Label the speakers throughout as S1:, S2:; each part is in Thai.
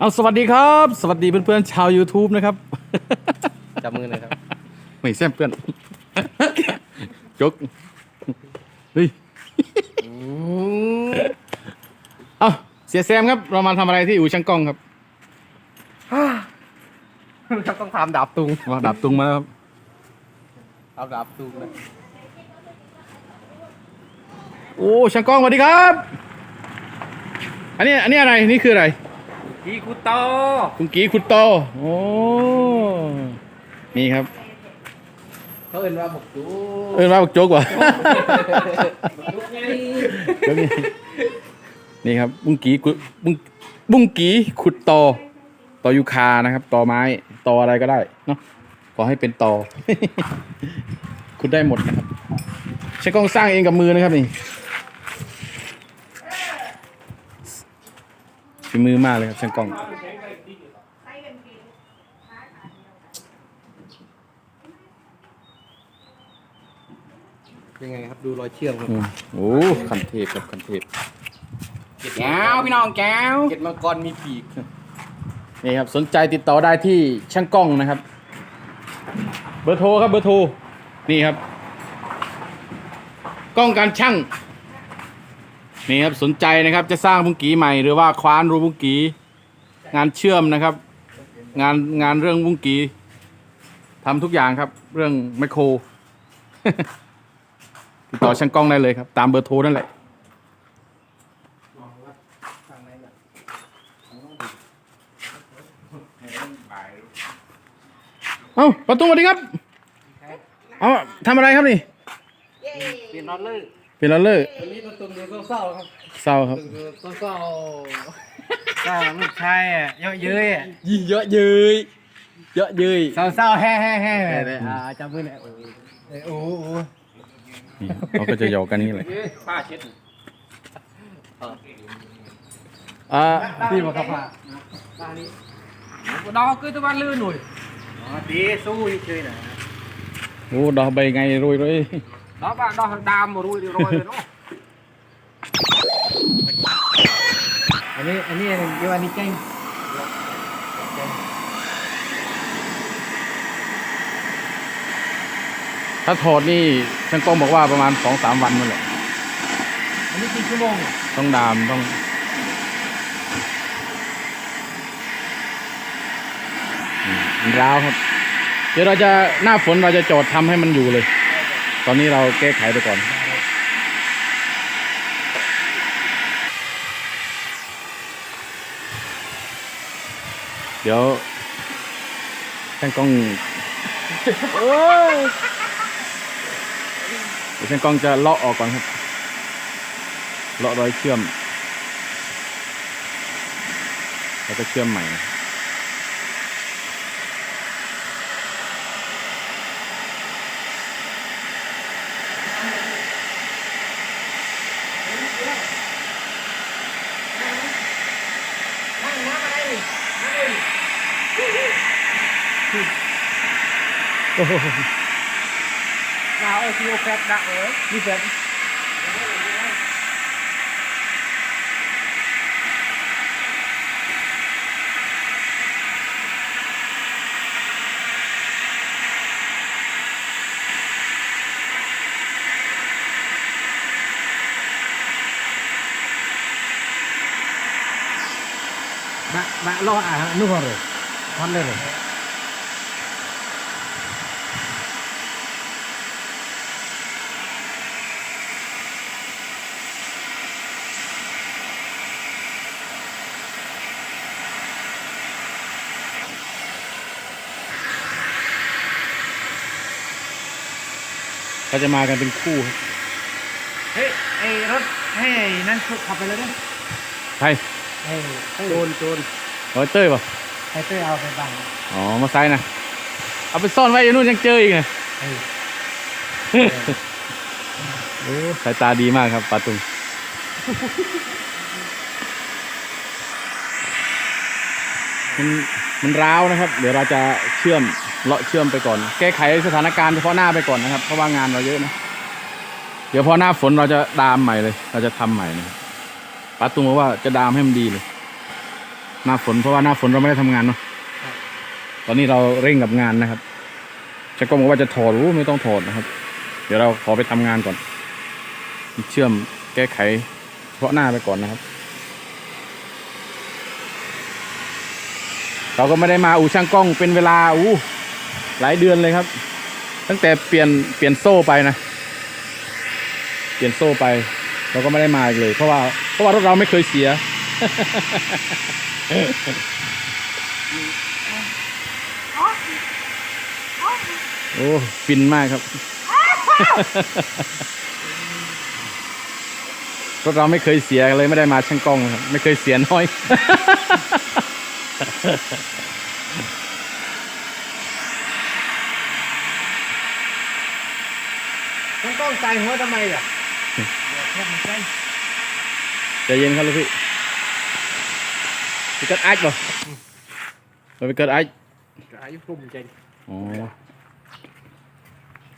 S1: เอาสวัสดีครับ สวัสดีเพื่อนๆชาว YouTube นะครับ
S2: จับมือหน่อยครับ
S1: ไม่แซมเพื่อนจกเฮ้ยเอาเสียแซมครับเรามาทำอะไรที่อู่ช่างกล้องครับ
S2: ครับต้องทำดาบตุง
S1: ว่าดับตุงมาแล้วครับ
S2: เอาดาบตุงนะ
S1: โอ้ช่างกล้องสวัสดีครับ อันนี้อันนี้อะไรนี่คืออะไร
S2: กีคุโต
S1: คุณกีคุณโตโอ้นี่ครับ
S2: เขาเอ็นว่าบอกจู
S1: เออมาบอกโจ๊กว่ะ
S2: จุกไง
S1: แล้วนี่นี่ครับ บุ้งกีกุบุ้งบุ้งกีขุดตอตอยูคานะครับตอไม้ตออะไรก็ได้เนาะขอให้เป็นตอ ขุดได้หมดนะครับใช้กล้องสร้างเองกับมือนะครับนี่ ฝีมือมากเลยครับช่างกล้อง
S2: เป็นไงครับดูรอยเชื่อมครับ
S1: อืมโอ้คันเทพครับคันเทพ
S2: เก็ด
S1: แก้วพี่น้องแก้ว
S2: เก็ดมังกรมีปีก
S1: นี่ครับสนใจติดต่อได้ที่ช่างกล้องนะครับ เบอร์โทรครับเบอร์โทรนี่ครับ กล้องการช่าง นี่ครับสนใจนะครับจะสร้างบุ้งกีใหม่หรือว่าคว้านรูบุ้งกี งานเชื่อมนะครับ งานงานเรื่องบุ้งกีทำทุกอย่างครับ เรื่องไมโครติดต่อช่างกล้องได้เลยครับ ตามเบอร์โทรนั่นแหละเอ้าประตูสวัสดีครับ เอาทำอะไรครับนี่
S2: เปลี่ยนน็อตเลย
S1: เป็นลอเลอร์
S2: วันนี้ตัวตุงดูเศร้าๆครับ
S1: เศร้าครับ
S2: ตัวเศร้าเศร้าลูกชายอะเยอะเย้ยอะ
S1: ยิ่งเยอะเย้ยเยอะเย้ย
S2: เศร้าเศร้าๆแฮ่แฮ่แฮ่เลยอ่าจับมือหน่อยโอ้ยโอ้โห
S1: นี่ครับเขาก็จะหยอกกันนี่แหละ
S2: ผ้าเช็ด
S1: อ่า
S2: พี่บอกครับผ้าดอกคือตัวบ้านลื่นหน่อยอ๋อดีสู้อยู่เฉยนะ
S1: โอ้ดอกใบไงโรยเลย
S2: ดอกบ้านดอกดำมารุยโรยเลยเนาะอันนี้อันนี้เดี๋ยวอันนี้เก่ง
S1: ถ้าถอดนี่ช่างกล้องบอกว่าประมาณสองสามวันนั่นแหละ
S2: อันนี้กี่ชั่วโมง
S1: ต้องดามต้องอืมมันร้าวครับ เดี๋ยวเราจะหน้าฝนเราจะจอดทำให้มันอยู่เลย ตอนนี้เราแก้ไขไปก่อนเดี๋ยวช่างกล้องโอ้ยเดี๋ยวช่างกล้องจะเลาะออกก่อนครับ เลาะรอยเชื่อม แล้วก็เชื่อมใหม่
S2: เราเอาคิวแฟตดักเออนี่แฟต Bạn bạn lo à nước rồi Thoát lên rồi
S1: ก็จะมากันเป็นคู่ครับ
S2: เฮ้ยไอ้รถให้ไอ้นั่นขับไปเลยด้วย
S1: ใคร
S2: ไอ้โจรโจร
S1: รอยเต้ยป่ะ
S2: ไอ้เต้ยเอาไปบัง
S1: อ๋อ มาไซค์นะ เอาไปซ่อนไว้อยู่นู่นยังเจออีกไง
S2: ไอ้
S1: โอ้สายตาดีมากครับปาตุง มันมันร้าวนะครับ เดี๋ยวเราจะเชื่อมเลาะเชื่อมไปก่อน แก้ไขสถานการณ์เฉพาะหน้าไปก่อนนะครับ เพราะว่างานเราเยอะนะ เดี๋ยวพอหน้าฝนเราจะดามใหม่เลย เราจะทำใหม่นะครับปาตุงบอกว่าจะดามให้มันดีเลย หน้าฝนเพราะว่าหน้าฝนเราไม่ได้ทำงานเนาะตอนนี้เราเร่งกับงานนะครับจะก็บอกว่าจะถอดรู้ไม่ต้องถอดนะครับ เดี๋ยวเราขอไปทำงานก่อน เชื่อมแก้ไขเฉพาะหน้าไปก่อนนะครับ เราก็ไม่ได้มาอู่ช่างกล้องเป็นเวลาอู้หลายเดือนเลยครับ ตั้งแต่เปลี่ยนเปลี่ยนโซ่ไปนะ เปลี่ยนโซ่ไป เราก็ไม่ได้มาอีกเลย เพราะว่าเพราะว่ารถเราไม่เคยเสียโอ้ฟินมากครับ รถเราไม่เคยเสียเลยไม่ได้มาช่างกล้องครับ ไม่เคยเสียน้อย
S2: ต้องต้องใจหัวทำไมอะเดี๋ยวพวกมันใกล้
S1: ใจเย็นครับลูกพี่ไปเกิดไอ้ป่ะเราไปเกิดไอ้
S2: อายุกลุ่มใจ
S1: อ๋อ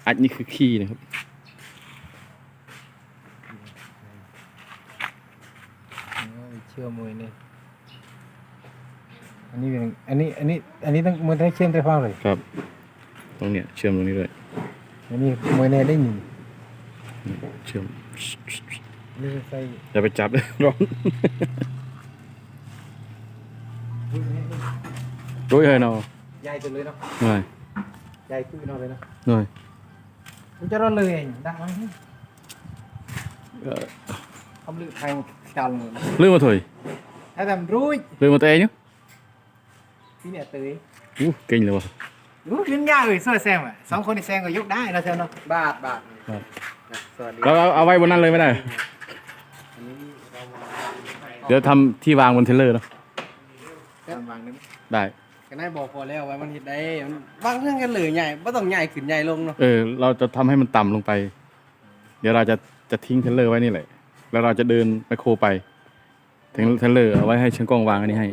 S1: ไอ้นี่คือขี้นะครับ
S2: เชื่อมวยนี่ อันนี้เป็นอันนี้อันนี้อันนี้ต้องมวยได้เชื่อมได้ฟังเลย
S1: ครับ ตรงเนี้ยเชื่อมตรงนี้ด้วย
S2: อันนี้มวยแน่ได้หนึ่ง
S1: เชื่อม
S2: อันนี่ใส่
S1: อย่าไปจับเลยร้อนรู้เลยเนาะ
S2: ใหญ่จังเลยเนาะ
S1: หน่อย
S2: ใหญ่ขึ้นนอนเลยเนาะ
S1: หน่อย
S2: มันจะร้อนเลยเองดังไหม
S1: เอ่อ
S2: ทำลือทางจันเลย
S1: ลืมมาถอย
S2: ถ้าทำรู้ย
S1: ลืมมาตัวเองเนาะ
S2: พี่เนี่ยตื่น
S1: อู้เก่งเลยวะ
S2: รู้ขึ้นยากเลยสวยแซมอะสองคนที่แซมก็ยกได้นะเซมเนาะบาทบาท
S1: ครับ
S2: สวัสดี
S1: เราเอาเอาไว้บนนั้นเลยไม่ได้ เดี๋ยวทำที่วางบนเทรลเลอร์เนาะ
S2: วางนึง
S1: ได้
S3: ก็นายบอกพอแล้วไว้มันเห็ดได้มันวางเรื่องกันเลยใหญ่ไม่ต้องใหญ่ขึ้นใหญ่ลงเนาะ
S1: เออเราจะทำให้มันต่ำลงไป เดี๋ยวเราจะจะทิ้งเทรลเลอร์ไว้นี่แหละ แล้วเราจะเดินไมคโครไปถึงเทรลเลอร์เอาไว้ให้ช่างกล้องวางอันนี้ให้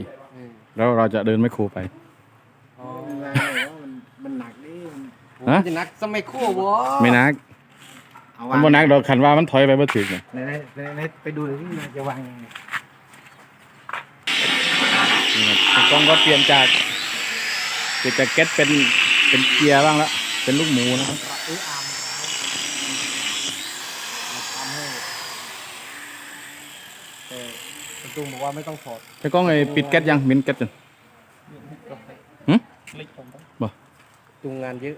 S1: แล้วเราจะเดินไมคโครไป
S3: อ๋อ
S2: มันมันหนักดิมัน
S1: ฮะ
S3: มันจะนักสมัยคู่บ่
S1: ไม่นัก
S2: เอา
S1: มั
S2: วานง
S1: บนนักดอกขันว่ามันถอยไปบ่ถึงเนี่ย
S2: ไหนไหนไหนไหนไปดูที่มันจะวางยังไง
S1: ช่างกล้องก็เปลี่ยนจากเปลี่ยนจากเก็ตเป็นเป็นเกียร์บ้างละเป็นลูกหมูนะครับ
S2: เออ อาร์มเราทำให้แต่คุณตุงบอกว่าไม่ต้องถอด
S1: ช่างกล้องไอ้ปิดแก๊สยังมินแก๊สยังหึ
S2: ลิกผมต้อง
S1: บ่
S3: ตุงงานเยอะ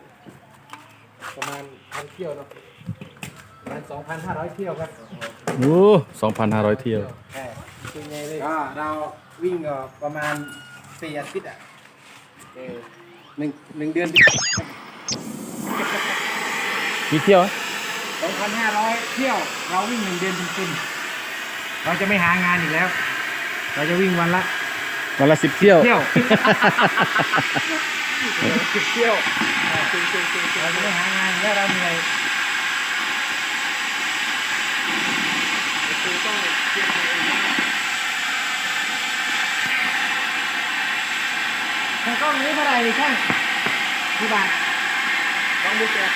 S2: ประมาณพันเที่ยวเนาะประมาณสองพันห้าร้อยเที่ยวครับ
S1: โอ้สองพันห้าร้อยเที่ยว
S2: ใช่เป็นไงเลยก็เราวิ่งก็ประมาณสี่อาทิตย์อะ
S3: เออหนึ่งหนึ่งเดือน
S1: กี่เที่ยวอะ
S2: สองพันห้าร้อยเที่ยว เราวิ่งหนึ่งเดือนเต็มๆ เราจะไม่หางานอีกแล้ว เราจะวิ่งวันละ
S1: วันละสิบเที่ยว
S2: เที่ยวสิบเที่ยวเราจะไม่หางานแล้วเราเหนื่อยช่างกล้องนี้เท่าไหร่ดิช่างกี่บาทสองหมื่นแปด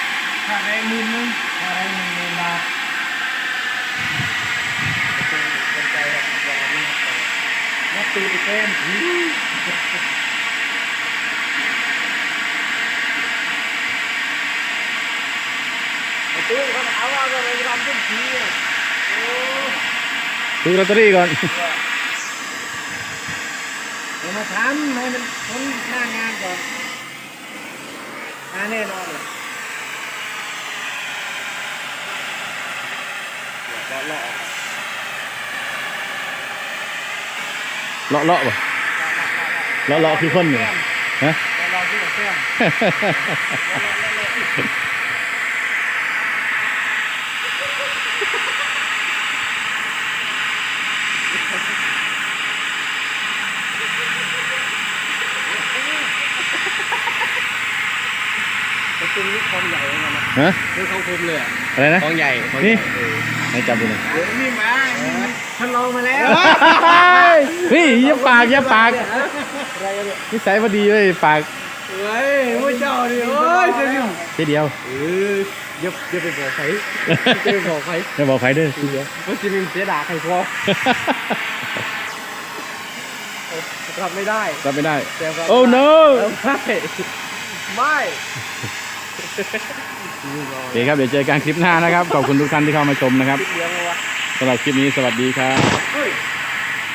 S2: ค่าแรงหมื่นหนึงค่าแรงหนึ่งหมื่นบาทเป็นใจแบบอย่างนี้นับ ตีไปเต็มไอ้ตู้เขาเอาเอาอะไรทำเป็นทีอะโอ้
S1: ซื้อลอตเตอรี่ก่อน
S2: เดี๋ยวมาทำให้มันพ้นหน้างานก่อนงานแน่นอนเลย
S1: เลาะเลาะป่ะเลาะเลาะคือคนเนี่ยฮะ
S2: แต่เราที่กับเพื่อน แต่ตรงนี้ความใหญ่เลยนะ
S1: ฮะ
S3: คือของผมเลยอะ
S1: อะไรนะ
S3: ของใหญ่
S1: นี่ให้จับดูหน่อย
S2: เดี๋ยวนี่มาท่านลองมาแล้ว
S1: เฮ้ยอย่าปากอย่าปากนิสัยพอดีเลยปาก
S3: เฮ้ยผู้เจ้าดิโอ้ยเสียดิ
S1: แค่เดียว
S3: เอออย่าอย่าไปบอกใครอย่าไปบอกใคร
S1: อย่าบอกใครเด้อทีเดียว
S3: มันจะมีเสียด่าใครพอรับไม่ได้
S1: รับไม่ได้
S3: แซมรับ
S1: โอ้
S3: ไม่ได้
S1: no
S3: เออไม่ไม่
S1: โอเคครับเดี๋ยวเจอกันคลิปหน้านะครับ ขอบคุณทุกท่านที่เข้ามาชมนะครับ
S3: เลี้ยงเลยวะ
S1: สำหรับคลิปนี้สวัสดีครับ
S3: เฮ้ย